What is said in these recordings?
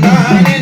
Bye.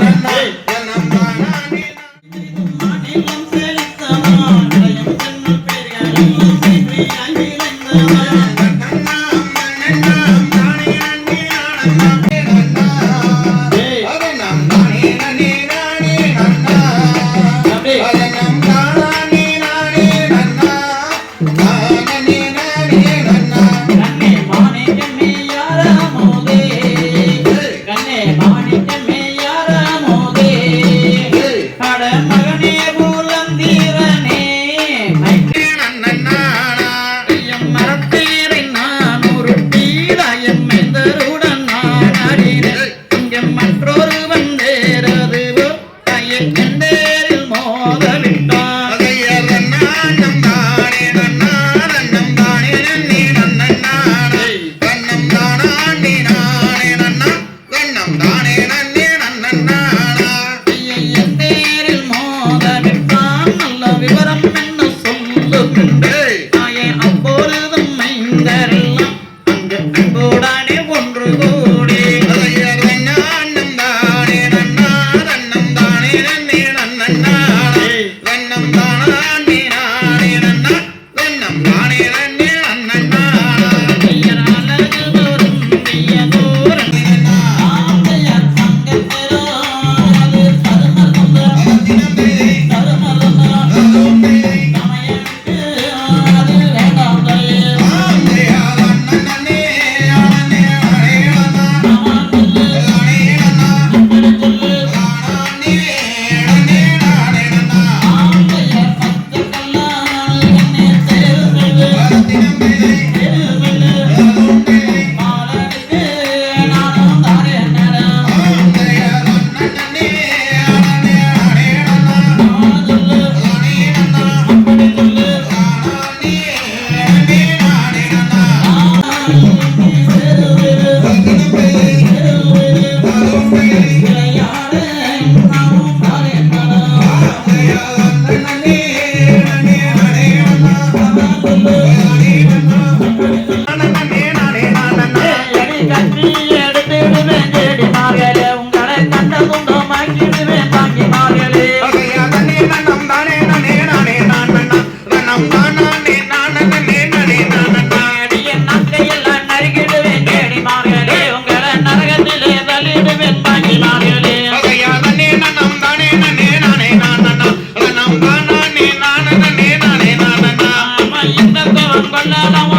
la la la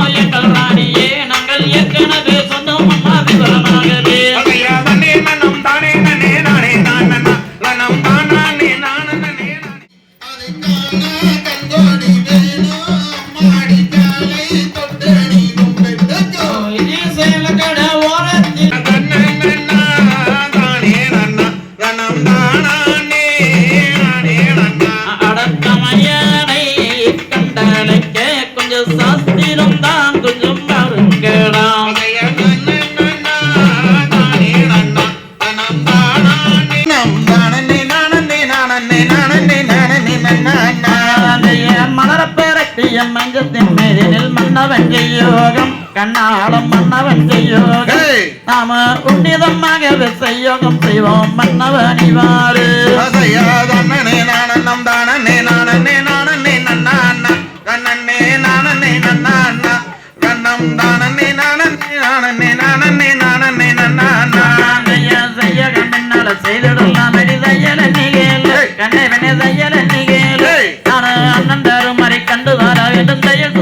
மன்னவன் செய்யோகம் கண்ணாளம் மன்னவன் செய்யோகம். நாம உன்னிதமாக செய்யோகம் செய்வோம் மன்னவன் இவாறு அசையாதே நானன்னம் தானே நானே நானே நன்னா அண்ணா கண்ணன்னே நானே நன்னா அண்ணா கண்ணம் தானே நானே நானே நானே கண்ணை வெண்ணை தையல நிகழ நான் அண்ணன் தருமறை கண்டு வாரா வேண்டும் தையல்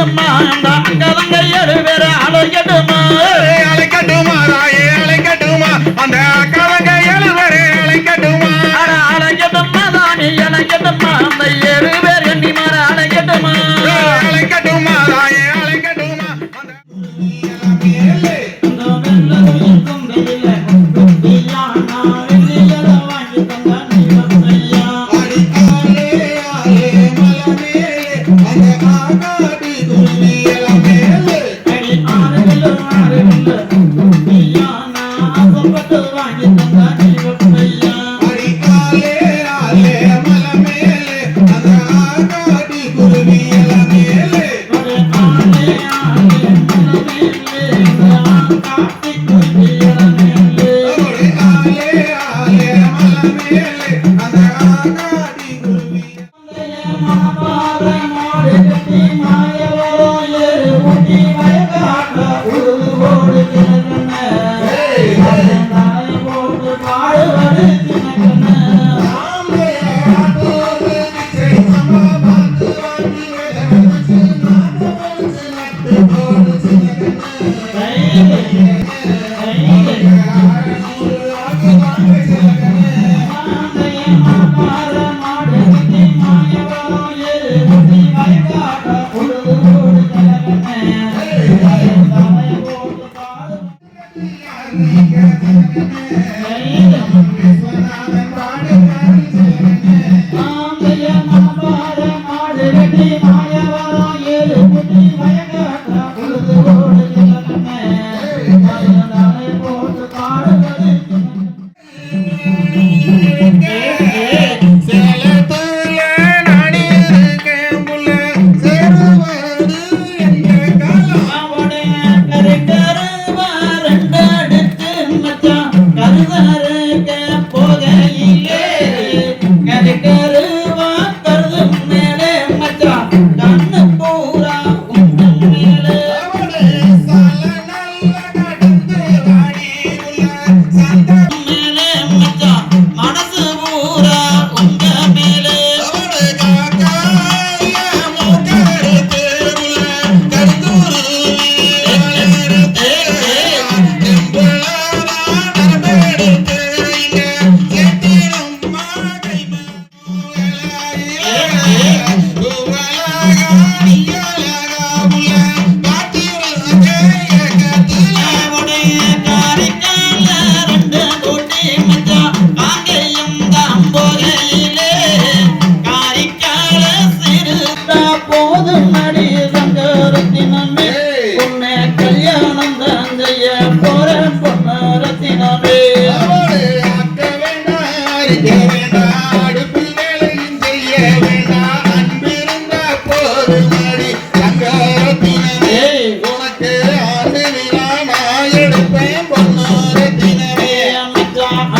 அங்கதங்கை எழுவேற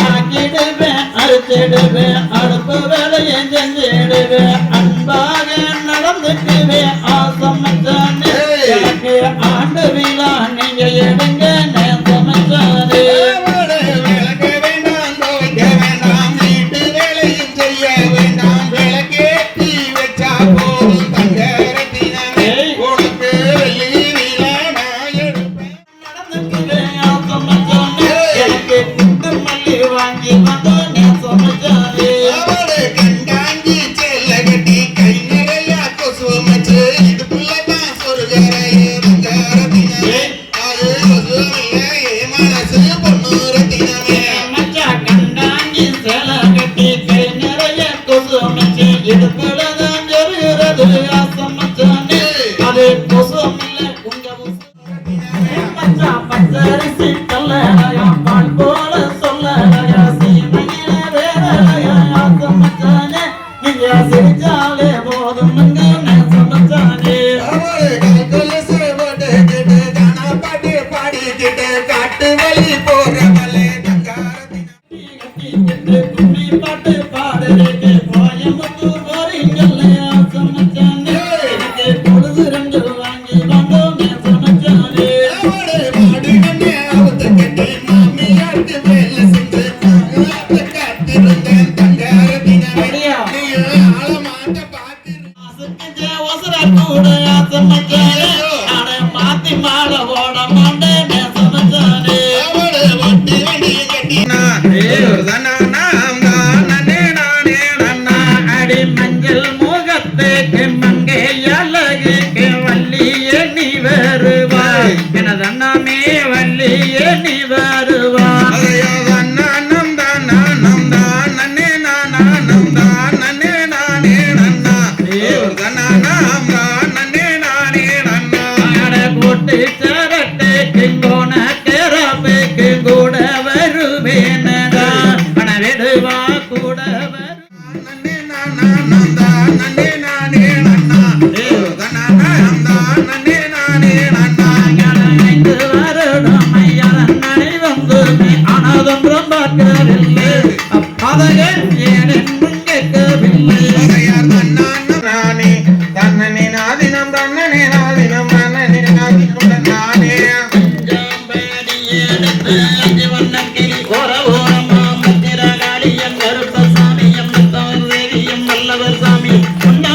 ஆக்கிடுவேன் அறுத்திடுவேன் அடுப்பு வேலையை செஞ்சு கரிசி கல்ல பால் போல சொல்ல உன்னை